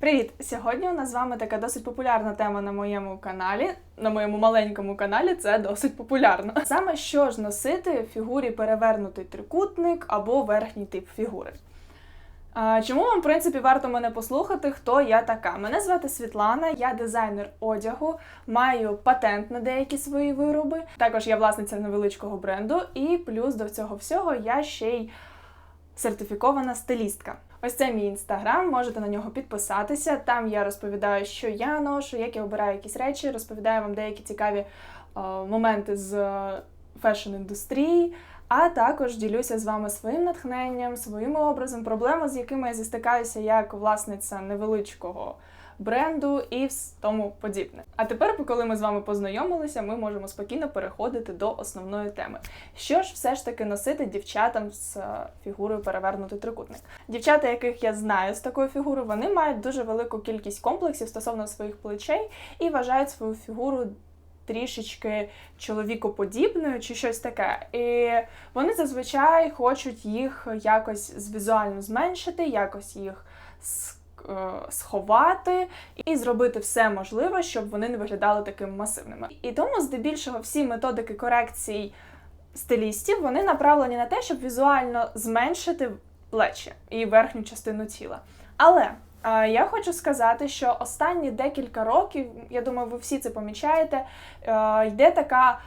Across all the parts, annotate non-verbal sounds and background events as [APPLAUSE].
Привіт! Сьогодні у нас з вами така досить популярна тема на моєму каналі, на моєму маленькому каналі. Це досить популярно. Саме що ж носити в фігурі перевернутий трикутник або верхній тип фігури. Чому вам, в принципі, варто мене послухати, хто я така? Мене звати Світлана, я дизайнер одягу, маю патент на деякі свої вироби. Також я власниця невеличкого бренду, і плюс до цього всього я ще й сертифікована стилістка. Ось це мій інстаграм, можете на нього підписатися. Там я розповідаю, що я ношу, як я обираю якісь речі, розповідаю вам деякі цікаві е, моменти з фешн-індустрії, а також ділюся з вами своїм натхненням, своїм образом, проблеми, з якими я зістикаюся як власниця невеличкого бренду і тому подібне. А тепер, коли ми з вами познайомилися, ми можемо спокійно переходити до основної теми. Що ж все ж таки носити дівчатам з е, фігурою перевернутий трикутник? Дівчата, яких я знаю з такою фігурою, вони мають дуже велику кількість комплексів стосовно своїх плечей і вважають свою фігуру. Трішечки чоловікоподібною чи щось таке. І вони зазвичай хочуть їх якось візуально зменшити, якось їх сховати і зробити все можливе, щоб вони не виглядали такими масивними. І тому, здебільшого, всі методики корекцій стилістів вони направлені на те, щоб візуально зменшити плечі і верхню частину тіла. Але я хочу сказати, що останні декілька років, я думаю, ви всі це помічаєте, е, йде така.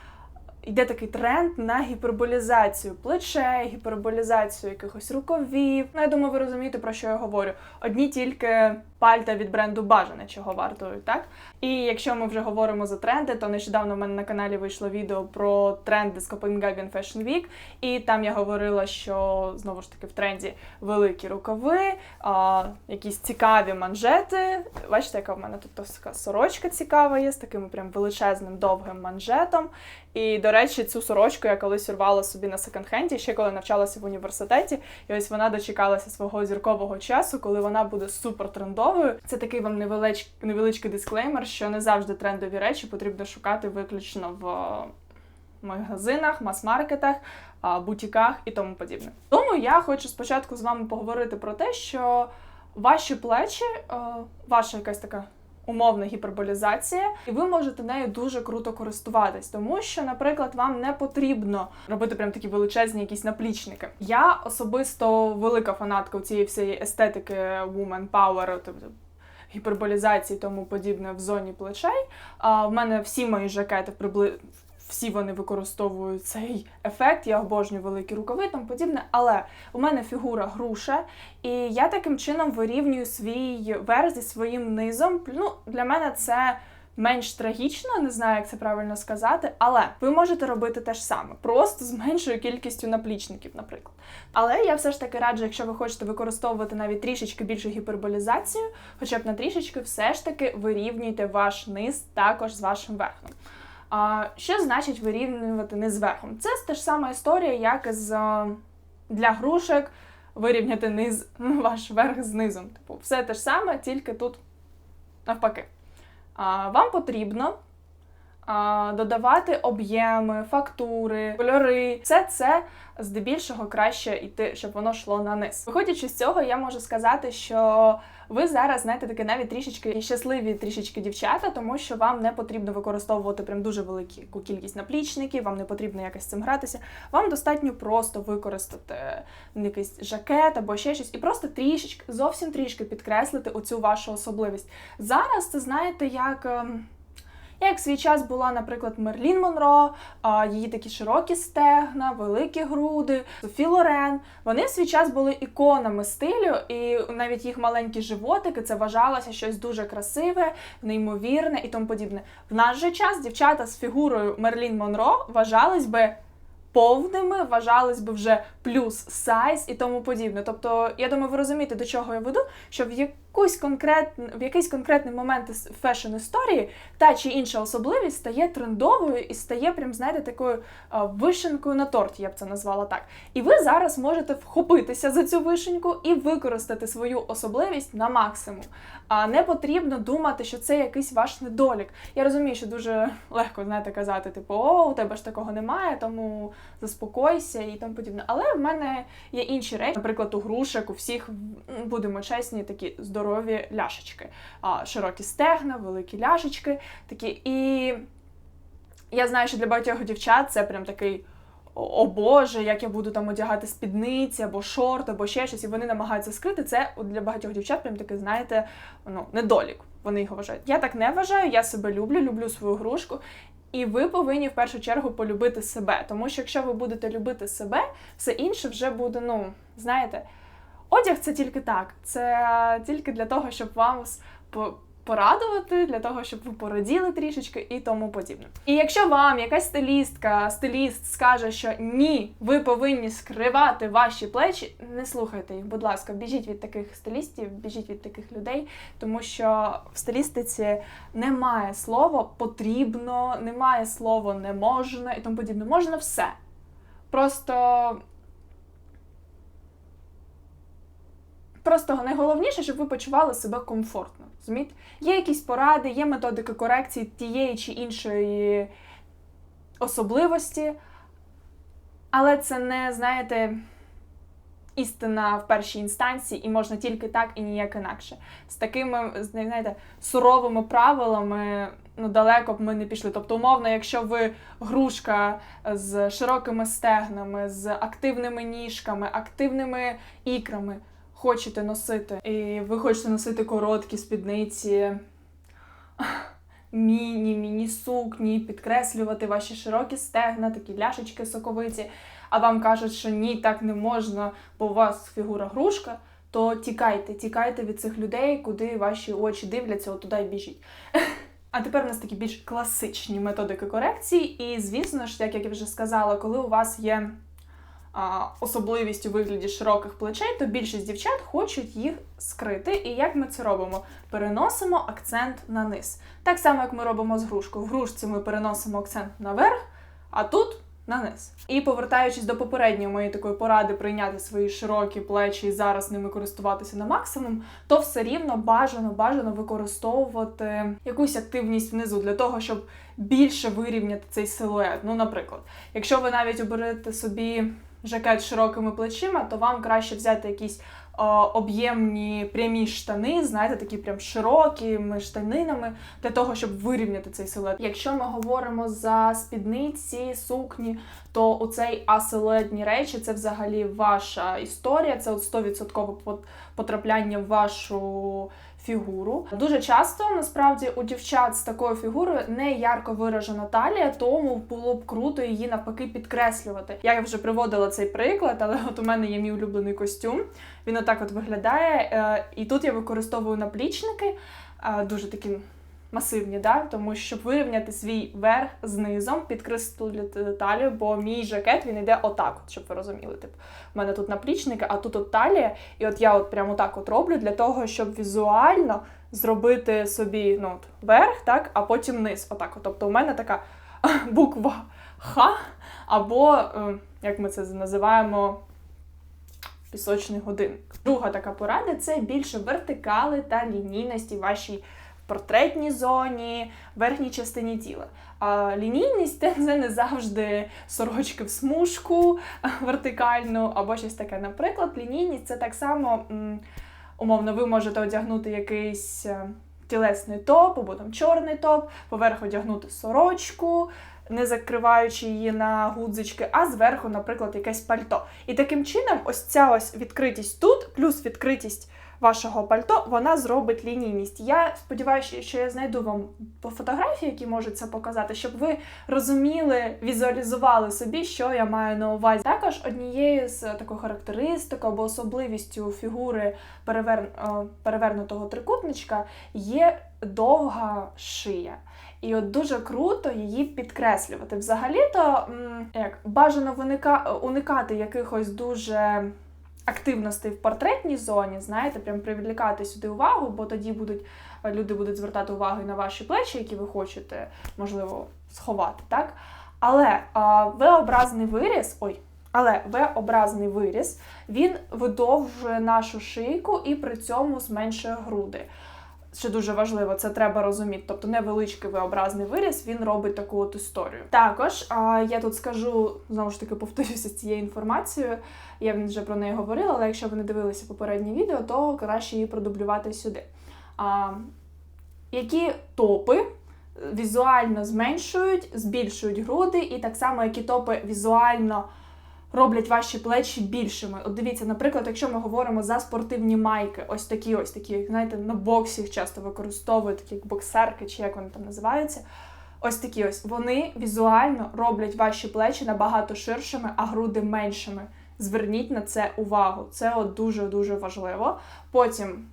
Йде такий тренд на гіперболізацію плечей, гіперболізацію якихось рукавів. Ну, я думаю, ви розумієте, про що я говорю. Одні тільки пальта від бренду бажане, чого вартують, так? І якщо ми вже говоримо за тренди, то нещодавно в мене на каналі вийшло відео про тренди з Copenhagen Fashion Week, і там я говорила, що знову ж таки в тренді великі рукави, а, якісь цікаві манжети. Бачите, яка в мене тут така сорочка цікава є з таким прям величезним довгим манжетом. І, до речі, цю сорочку я колись урвала собі на секонд-хенді, ще коли навчалася в університеті. І ось вона дочекалася свого зіркового часу, коли вона буде супер трендовою. Це такий вам невелич... невеличкий дисклеймер, що не завжди трендові речі потрібно шукати виключно в е, магазинах, мас-маркетах, бутіках і тому подібне. Тому я хочу спочатку з вами поговорити про те, що ваші плечі, е, ваша якась така умовна гіперболізація, і ви можете нею дуже круто користуватись, тому що, наприклад, вам не потрібно робити прям такі величезні якісь наплічники. Я особисто велика фанатка цієї всієї естетики woman power, тобто гіперболізації тому подібне в зоні плечей. А в мене всі мої жакети прибли... Всі вони використовують цей ефект, я обожнюю великі рукави тому подібне. Але у мене фігура груша, і я таким чином вирівнюю свій верх зі своїм низом. Ну, для мене це менш трагічно, не знаю, як це правильно сказати, але ви можете робити те ж саме, просто з меншою кількістю наплічників, наприклад. Але я все ж таки раджу, якщо ви хочете використовувати навіть трішечки більшу гіперболізацію, хоча б на трішечки, все ж таки вирівнюйте ваш низ також з вашим верхом. А, що значить вирівнювати низ зверху? Це та ж сама історія, як з е, для грушек вирівняти низ, [LAUGHS] ваш верх з. Типу, все те ж саме, тільки тут навпаки. А, вам потрібно додавати об'єми, фактури, кольори. Все це здебільшого краще йти, щоб воно йшло на низ. Виходячи з цього, я можу сказати, що ви зараз знаєте таке навіть трішечки щасливі трішечки дівчата, тому що вам не потрібно використовувати прям дуже велику кількість наплічників, вам не потрібно якось цим гратися. Вам достатньо просто використати якийсь жакет або ще щось, і просто трішечки, зовсім трішки підкреслити оцю вашу особливість. Зараз це знаєте, як. Як свій час була, наприклад, Мерлін Монро, її такі широкі стегна, великі груди, Софі Лорен. Вони в свій час були іконами стилю, і навіть їх маленькі животики це вважалося щось дуже красиве, неймовірне і тому подібне. В наш же час дівчата з фігурою Мерлін Монро вважались би. Повними вважались би вже плюс сайз і тому подібне. Тобто, я думаю, ви розумієте, до чого я веду, що в якусь конкретн... в якийсь конкретний момент фешн історії та чи інша особливість стає трендовою і стає, прям, знаєте, такою вишенкою на торті, я б це назвала так. І ви зараз можете вхопитися за цю вишеньку і використати свою особливість на максимум. А не потрібно думати, що це якийсь ваш недолік. Я розумію, що дуже легко знаєте казати, типу, о, у тебе ж такого немає, тому заспокойся і тому подібне. Але в мене є інші речі, наприклад, у грушек, у всіх будемо чесні, такі здорові здорові ляшечки. Широкі стегна, великі ляшечки. Такі. І я знаю, що для багатьох дівчат це прям такий. О Боже, як я буду там одягати спідниці або шорти, або ще щось, і вони намагаються скрити. Це для багатьох дівчат прям такий, знаєте, ну, недолік. Вони його вважають. Я так не вважаю, я себе люблю, люблю свою грушку. І ви повинні в першу чергу полюбити себе. Тому що якщо ви будете любити себе, все інше вже буде, ну, знаєте, одяг це тільки так. Це тільки для того, щоб вам порадувати для того, щоб ви пораділи трішечки і тому подібне. І якщо вам якась стилістка, стиліст скаже, що ні, ви повинні скривати ваші плечі, не слухайте їх, будь ласка, біжіть від таких стилістів, біжіть від таких людей, тому що в стилістиці немає слова потрібно, немає слова не можна і тому подібне. Можна все. Просто. Просто найголовніше, щоб ви почували себе комфортно. Розумієте? Є якісь поради, є методики корекції тієї чи іншої особливості, але це не, знаєте, істина в першій інстанції, і можна тільки так і ніяк інакше. З такими, знаєте, суровими правилами ну, далеко б ми не пішли. Тобто, умовно, якщо ви грушка з широкими стегнами, з активними ніжками, активними ікрами хочете носити. І ви хочете носити короткі спідниці, [LAUGHS] міні, міні-сукні, підкреслювати ваші широкі стегна, такі ляшечки соковиті, а вам кажуть, що ні, так не можна, бо у вас фігура грушка. То тікайте, тікайте від цих людей, куди ваші очі дивляться, от туди й біжіть. [LAUGHS] А тепер у нас такі більш класичні методики корекції. І, звісно ж, як я вже сказала, коли у вас є особливість у вигляді широких плечей, то більшість дівчат хочуть їх скрити. І як ми це робимо? Переносимо акцент на низ. Так само, як ми робимо з грушкою. В грушці ми переносимо акцент наверх, а тут на низ. І повертаючись до попередньої моєї такої поради прийняти свої широкі плечі і зараз ними користуватися на максимум, то все рівно бажано бажано використовувати якусь активність внизу для того, щоб більше вирівняти цей силует. Ну, наприклад, якщо ви навіть оберете собі жакет широкими плечима, то вам краще взяти якісь об'ємні прямі штани, знаєте, такі прям широкими штанинами, для того, щоб вирівняти цей силует. Якщо ми говоримо за спідниці, сукні, то у цей асилуетні речі це взагалі ваша історія, це от 100% потрапляння в вашу фігуру. Дуже часто насправді у дівчат з такою фігурою не ярко виражена талія, тому було б круто її навпаки підкреслювати. Я вже приводила цей приклад, але от у мене є мій улюблений костюм. Він отак от виглядає. Е, і тут я використовую наплічники, е, дуже такі масивні, да? тому щоб вирівняти свій верх з низом, підкреслити талію, бо мій жакет він йде отак, от, щоб ви розуміли. Типу, У мене тут наплічники, а тут от талія. І от я от прямо так от роблю для того, щоб візуально зробити собі ну, от, верх, так, а потім низ. Отак. От. Тобто у мене така [LAUGHS] буква Х, або, е, як ми це називаємо, пісочний годинник. Друга така порада це більше вертикали та лінійності вашій портретній зоні, верхній частині тіла. А лінійність [LAUGHS] це не завжди сорочки в смужку [LAUGHS] вертикальну або щось таке. Наприклад, лінійність це так само, умовно, ви можете одягнути якийсь е, тілесний топ, або там чорний топ, поверх одягнути сорочку. Не закриваючи її на гудзички, а зверху, наприклад, якесь пальто. І таким чином, ось ця ось відкритість тут, плюс відкритість вашого пальто, вона зробить лінійність. Я сподіваюся, що я знайду вам по фотографії, які можуть це показати, щоб ви розуміли, візуалізували собі, що я маю на увазі. Також однією з такою характеристикою або особливістю фігури перевер... перевернутого трикутничка є довга шия. І от дуже круто її підкреслювати. Взагалі-то як бажано уникати якихось дуже активностей в портретній зоні, знаєте, прям привлікати сюди увагу, бо тоді будуть люди будуть звертати увагу на ваші плечі, які ви хочете, можливо, сховати, так? Але V-образний виріс, ой, але V-образний виріс, він видовжує нашу шийку і при цьому зменшує груди. Що дуже важливо, це треба розуміти. Тобто невеличкий V-образний виріз, він робить таку от історію. Також а, я тут скажу знову ж таки повторюся з цією інформацією. Я вже про неї говорила, але якщо ви не дивилися попереднє відео, то краще її продублювати сюди. А, Які топи візуально зменшують, збільшують груди, і так само, які топи візуально роблять ваші плечі більшими. От дивіться, наприклад, якщо ми говоримо за спортивні майки, ось такі, ось такі, знаєте, на боксі їх часто використовують, такі як боксерки, чи як вони там називаються. Ось такі ось вони візуально роблять ваші плечі набагато ширшими, а груди меншими. Зверніть на це увагу. Це от дуже-дуже важливо. Потім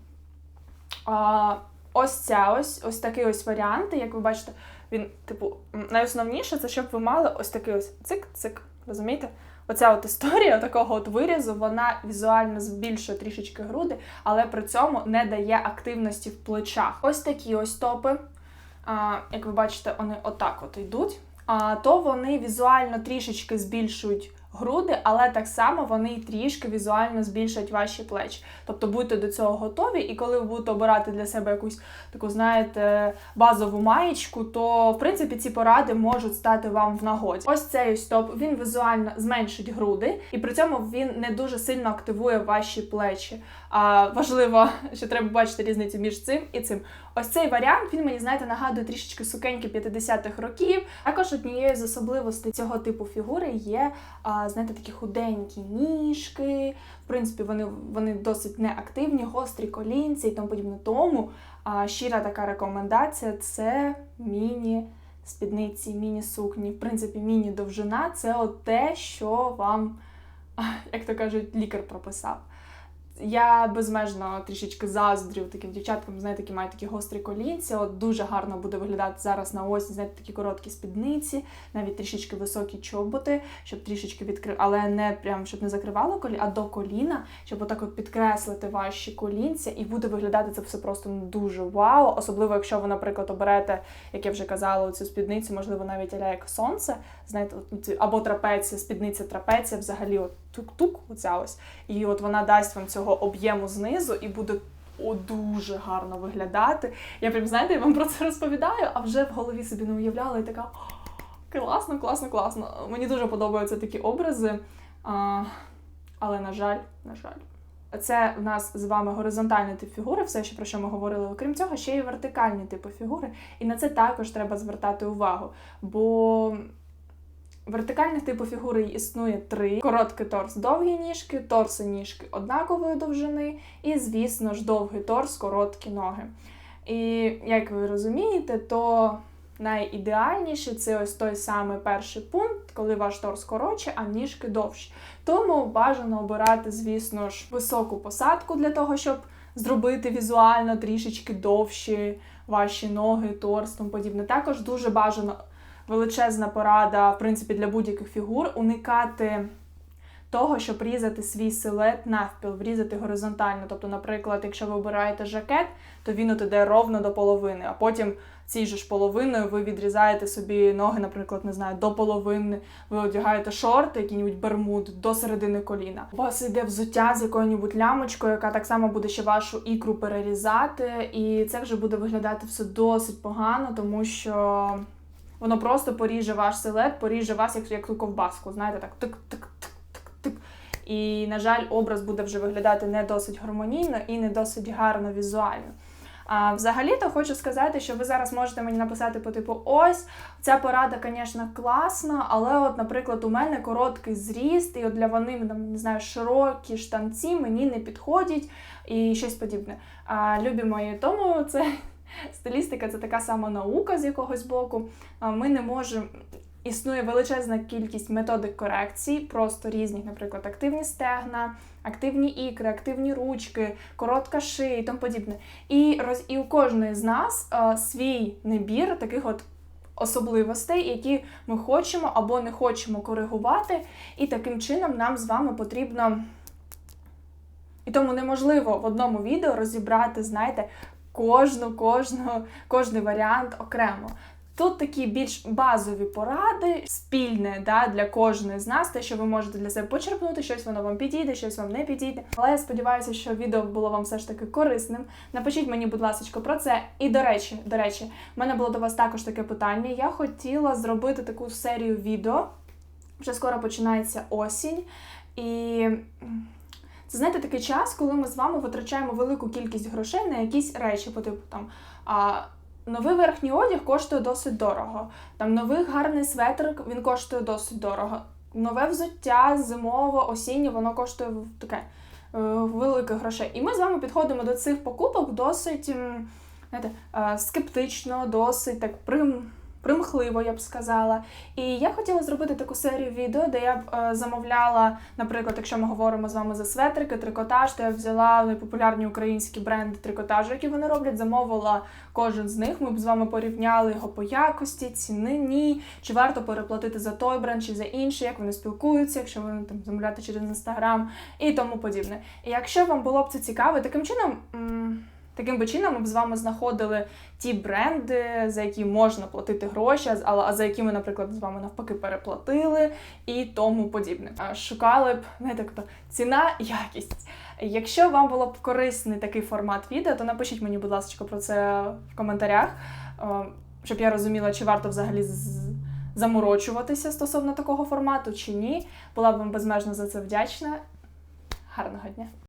а, ось ця ось ось такий ось варіант, як ви бачите, він, типу, найосновніше це щоб ви мали ось такий ось цик-цик. Розумієте? Оця от історія такого от вирізу, вона візуально збільшує трішечки груди, але при цьому не дає активності в плечах. Ось такі ось топи. А, Як ви бачите, вони отак от йдуть. А, То вони візуально трішечки збільшують груди, але так само вони трішки візуально збільшать ваші плечі. Тобто будьте до цього готові, і коли ви будете обирати для себе якусь таку, знаєте, базову маєчку, то в принципі ці поради можуть стати вам в нагоді. Ось цей ось топ, він візуально зменшить груди, і при цьому він не дуже сильно активує ваші плечі. А важливо, що треба бачити різницю між цим і цим. Ось цей варіант він мені знаєте нагадує трішечки сукеньки 50-х років. Також однією з особливостей цього типу фігури є, знаєте, такі худенькі ніжки. В принципі, вони вони досить неактивні, гострі колінці і тому подібне. Тому а, щира така рекомендація це міні. Спідниці, міні-сукні, в принципі, міні-довжина це от те, що вам, [LAUGHS] як то кажуть, лікар прописав. Я безмежно трішечки заздрю таким дівчаткам, знаєте, які мають такі гострі колінця. От дуже гарно буде виглядати зараз на осінь, знаєте, такі короткі спідниці, навіть трішечки високі чоботи, щоб трішечки відкрив, але не прям щоб не закривало колі, а до коліна, щоб отак от підкреслити ваші колінця, і буде виглядати це все просто ну, дуже вау. Особливо, якщо ви, наприклад, оберете, як я вже казала, цю спідницю, можливо, навіть аля як сонце, знаєте, от, або трапеція, спідниця трапеція, взагалі, от тук-тук, оця ось, і от вона дасть вам цього об'єму знизу і буде о, дуже гарно виглядати. Я прям, знаєте, я вам про це розповідаю, а вже в голові собі не уявляла і така класно, класно, класно. Мені дуже подобаються такі образи. А, Але, на жаль, на жаль. Це в нас з вами горизонтальний тип фігури, все, що про що ми говорили. Окрім цього, ще й вертикальні типи фігури. І на це також треба звертати увагу. Бо Вертикальних типу фігури існує три: короткий торс, довгі ніжки, торси ніжки однакової довжини, і, звісно ж, довгий торс, короткі ноги. І як ви розумієте, то найідеальніше це ось той самий перший пункт, коли ваш торс коротше, а ніжки довші. Тому бажано обирати, звісно ж, високу посадку для того, щоб зробити візуально трішечки довші ваші ноги, торс, тому подібне. Також дуже бажано величезна порада, в принципі, для будь-яких фігур уникати. Того, щоб різати свій силует навпіл, врізати горизонтально. Тобто, наприклад, якщо ви обираєте жакет, то він от іде ровно до половини, а потім же ж половиною ви відрізаєте собі ноги, наприклад, не знаю, до половини, ви одягаєте шорти, який-небудь бермуд до середини коліна. У вас йде взуття з якою-небудь лямочкою, яка так само буде ще вашу ікру перерізати, і це вже буде виглядати все досить погано, тому що. Воно просто поріже ваш силет, поріже вас як як ту ковбаску. Знаєте, так тик-тик-тик-тик-тик. І, на жаль, образ буде вже виглядати не досить гармонійно і не досить гарно візуально. А взагалі-то хочу сказати, що ви зараз можете мені написати по типу: ось ця порада, звісно, класна, але, от, наприклад, у мене короткий зріст, і от для вони не знаю, широкі штанці мені не підходять і щось подібне. А любі мої, тому це Стилістика це така сама наука з якогось боку. Ми не можемо. Існує величезна кількість методик корекції, просто різних, наприклад, активні стегна, активні ікри, активні ручки, коротка шия і тому подібне. І роз... і у кожної з нас а, свій набір таких от особливостей, які ми хочемо або не хочемо коригувати. І таким чином нам з вами потрібно. І тому неможливо в одному відео розібрати, знаєте, кожну, кожну, кожний варіант окремо. Тут такі більш базові поради, спільне да, для кожної з нас, те, що ви можете для себе почерпнути, щось воно вам підійде, щось вам не підійде. Але я сподіваюся, що відео було вам все ж таки корисним. Напишіть мені, будь ласка, про це. І до речі, до речі, в мене було до вас також таке питання. Я хотіла зробити таку серію відео. Вже скоро починається осінь, і це знаєте такий час, коли ми з вами витрачаємо велику кількість грошей на якісь речі, по типу там. А, Новий верхній одяг коштує досить дорого. Там новий гарний светр він коштує досить дорого. Нове взуття зимове, осіннє, воно коштує таке е, велике грошей. І ми з вами підходимо до цих покупок досить знаєте, е, скептично, досить так прим, примхливо, я б сказала. І я хотіла зробити таку серію відео, де я б е, замовляла, наприклад, якщо ми говоримо з вами за светрики, трикотаж, то я взяла найпопулярні українські бренди трикотажу, які вони роблять, замовила кожен з них. Ми б з вами порівняли його по якості, цінині, чи варто переплатити за той бренд чи за інший, як вони спілкуються, якщо вони там замовляти через інстаграм і тому подібне. І якщо вам було б це цікаво, таким чином. м, Таким чином ми б з вами знаходили ті бренди, за які можна платити гроші, а- за які ми, наприклад, з вами навпаки переплатили і тому подібне. Шукали б знаєте, як то ціна, якість. Якщо вам було б корисний такий формат відео, то напишіть мені, будь ласка, про це в коментарях, щоб я розуміла, чи варто взагалі заморочуватися стосовно такого формату, чи ні. Була б вам безмежно за це вдячна. Гарного дня!